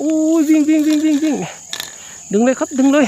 อู้วิ่งวิ่งวิ่งวิ่งวิ่งดึงเลยครับดึงเลย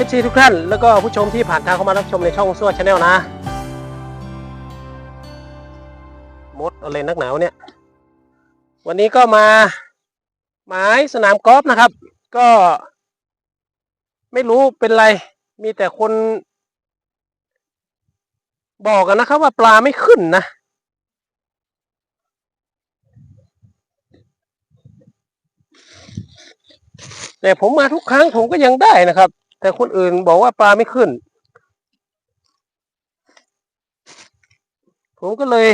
วัสดีครับเอฟซีทุกท่าน แล้วก็ผู้ชมที่ผ่านทางเข้ามารับชมในช่องซัวชาแนลนะ มดอะไรนักหนาวเนี่ย วันนี้ก็มาหมายสนามกอล์ฟนะครับ ก็ ไม่รู้เป็นไร มีแต่คน บอกกันนะครับว่าปลาไม่ขึ้นนะแต่ผมมาทุกครั้งผมก็ยังได้นะครับ แต่คนอื่นบอกว่าปลาไม่ขึ้น ผมก็เลย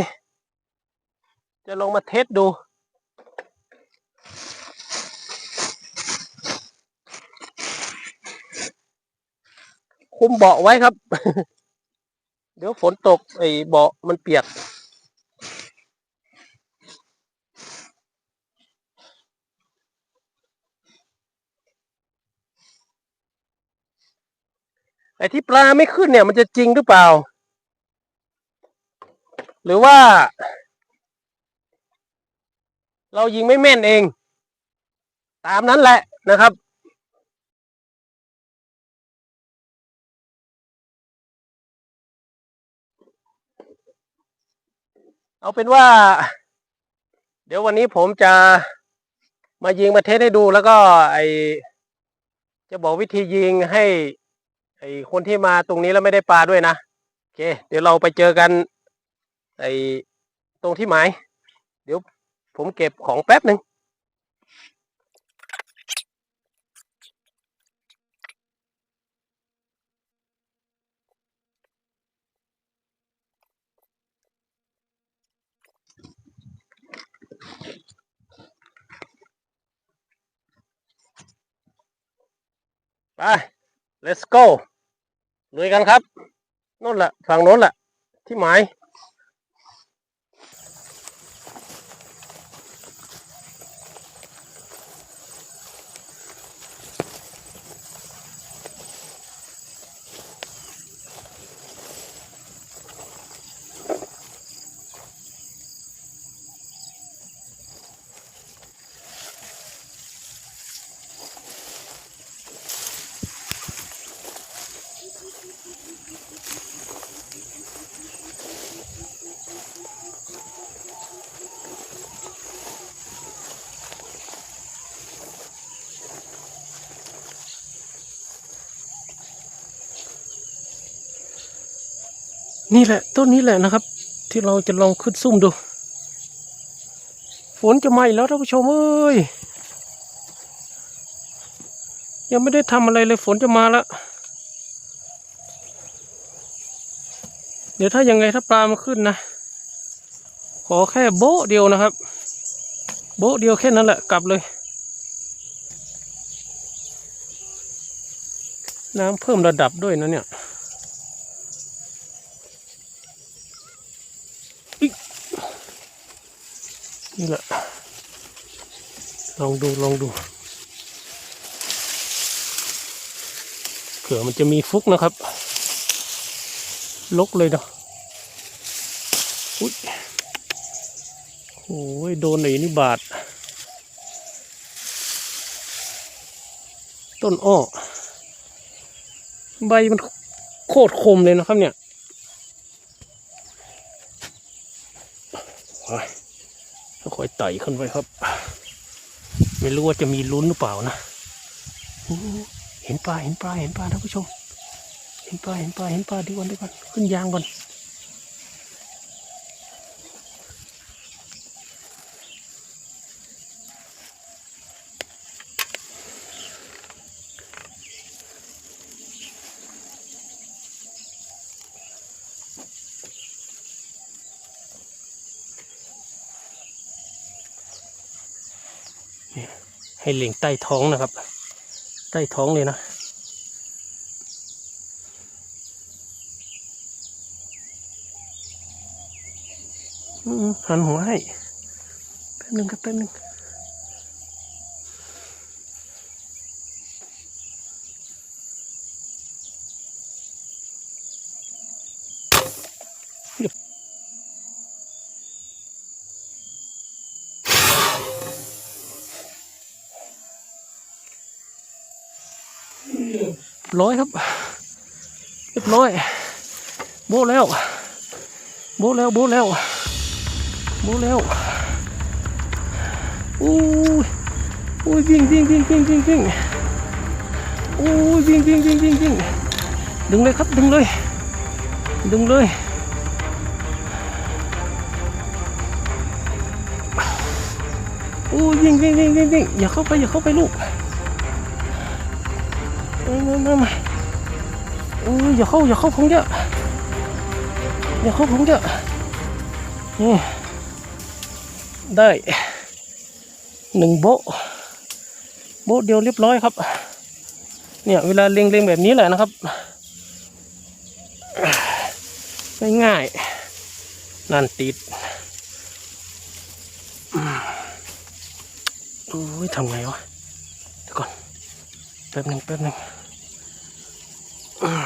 จะลองมาเทสดู คุมเบาะไว้ครับ เดี๋ยวฝนตกไอ้เบาะมันเปียก อ้ที่ปลาไม่ขึ้นเนี่ย มันจะจริงหรือเปล่า หรือว่า เรายิงไม่แม่นเอง ตามนั้นแหละนะครับเอาเป็นว่า เดี๋ยววันนี้ผมจะมายิงมาเทสให้ดูแล้วก็ไอจะบอกวิธียิงให้ ไอคนที่มาตรงนี้แล้วไม่ได้ปลาด้วยนะโอเค เดี๋ยวเราไปเจอกัน ไอตรงที่หมาย เดี๋ยวผมเก็บของแป๊บหนึ่งไป let's go ลุยกันครับนู่นแหละฝั่งโน้นแหละที่หมาย นี่แหละต้นนี้แหละนะครับ ที่เราจะลองขึ้นซุ่มดู ฝนจะมาอีกแล้วท่านผู้ชมเอ้ยยังไม่ได้ทำอะไรเลยฝนจะมาแล้วเดี๋ยวถ้ายังไงถ้าปลามาขึ้นนะ ขอแค่โบ๊ะเดียวนะครับ โบ๊ะเดียวแค่นั้นแหละกลับเลย น้ำเพิ่มระดับด้วยนะเนี่ย นี่แหละ ลองดูลองดูเผื่อมันจะมีฟุกนะครับ ลกเลยเนาะอุ้ยโอ้ยโดนไหนนี่บาด ต้นอ้อ ใบมันโคตรคมเลยนะครับเนี่ยว้าย ค่อยไต่ขึ้นไปครับ ไม่รู้ว่าจะมีลุ้นหรือเปล่านะเห็นปลาเห็นปลาเห็นปลาท่านผู้ชม เห็นปลาเห็นปลาเห็นปลาดีกว่าดีกว่าขึ้นยางก่อน ให้เล็งใต้ท้องนะครับ ใต้ท้องเลยนะ หันหัวให้แป๊บนึงครับแป๊บนึง ร้อยครับเรียบร้อย โบแล้ว โบแล้ว โบแล้ว โบแล้วอู้ยอู้ยวิ่งวิ่งวิ่งวิ่งวิ่งวิ่งอู้ยวิ่งวิ่งวิ่งวิ่งวิ่งดึงเลยครับดึงเลย ดึงเลยอู้ยวิ่งวิ่งวิ่งวิ่งวิ่งอย่าเข้าไปอย่าเข้าไปลูก มามามามาอู้ยอย่าเข้าอย่าเข้าของเยอะอย่าเข้าของเยอะนี่ได้หนึ่งโบโบเดียวเรียบร้อยครับ เนี่ยเวลาเล็งๆแบบนี้แหละนะครับ ง่ายๆนั่นติดโอ้ยทำไงวะ แป๊บหนึ่งแป๊บหนึ่งอืม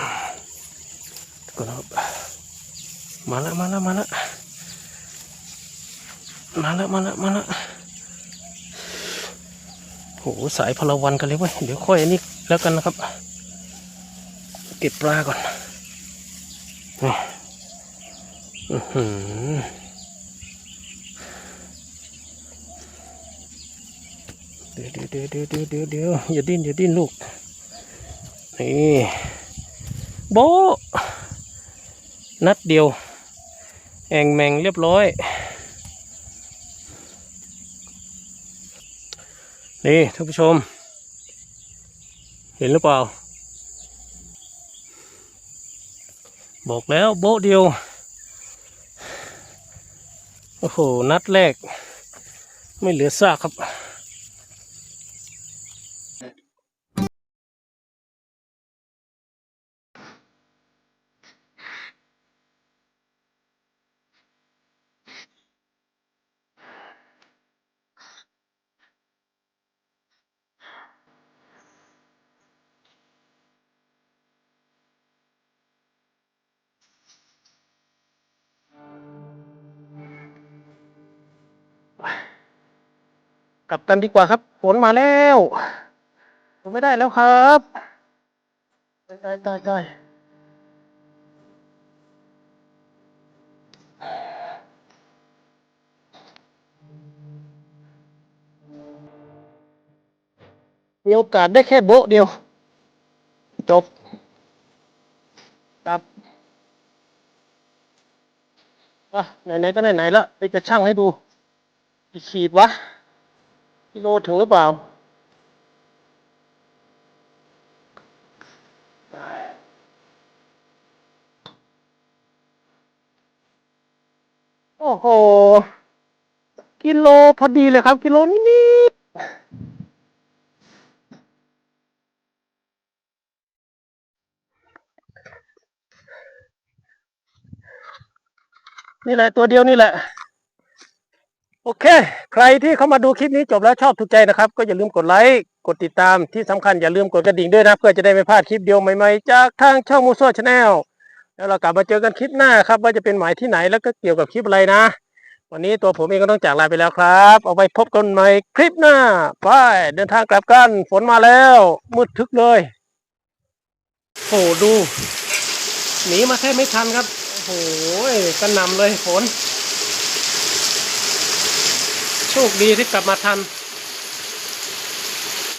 เดี๋ยวก่อนครับมาล้วมาล้วมาล้วมาล้วมาล้วมาแล้โหสายพลวันกันเลยเว้ยเดี๋ยวค่อยอันนี้แล้วกันนะครับ เก็บปลาก่อนอื้อหือ ดี๋ยวเดี๋ยวเดี๋ยวเดี๋ยวเดี๋ยวเดี๋ยวอย่าดิ้นอย่าดิ้นลูก นี่โบนัดเดียว แองแมงเรียบร้อย นี่ท่านผู้ชม เห็นหรือเปล่า บอกแล้วโบเดียว โอ้โห นัดแรก ไม่เหลือซากครับ กลับกันดีกว่าครับฝนมาแล้วฝนไม่ได้แล้วครับได้ได้ได้ได้มีโอกาสได้แค่โบะเดียว จบกลับอะไหนๆก็ไหนๆแล้วไปจะช่างให้ดูกี่ขีดวะ กิโลถึงหรือเปล่าโอ้โห กิโลพอดีเลยครับ กิโลนิดๆนี่แหละ ตัวเดียวนี่แหละ โอเค ใครที่เข้ามาดูคลิปนี้จบแล้วชอบถูกใจนะครับ ก็อย่าลืมกดไลค์ กดติดตามที่สำคัญอย่าลืมกดกระดิ่งด้วยนะ เพื่อจะได้ไม่พลาดคลิปเดียวใหม่ๆ จากทางช่องมูโซชาแนลแล้วเรากลับมาเจอกันคลิปหน้าครับ ว่าจะเป็นหมายที่ไหนแล้วก็เกี่ยวกับคลิปอะไรนะ วันนี้ตัวผมเองก็ต้องจากลาไปแล้วครับ เอาไว้พบกันใหม่คลิปหน้าไปเดินทางกลับกันฝนมาแล้ว มืดทึกเลยโอ้ดูหนีมาแค่ไม่ทันครับโอ้โหกันนำเลยฝน คดีที่กลับมาทัน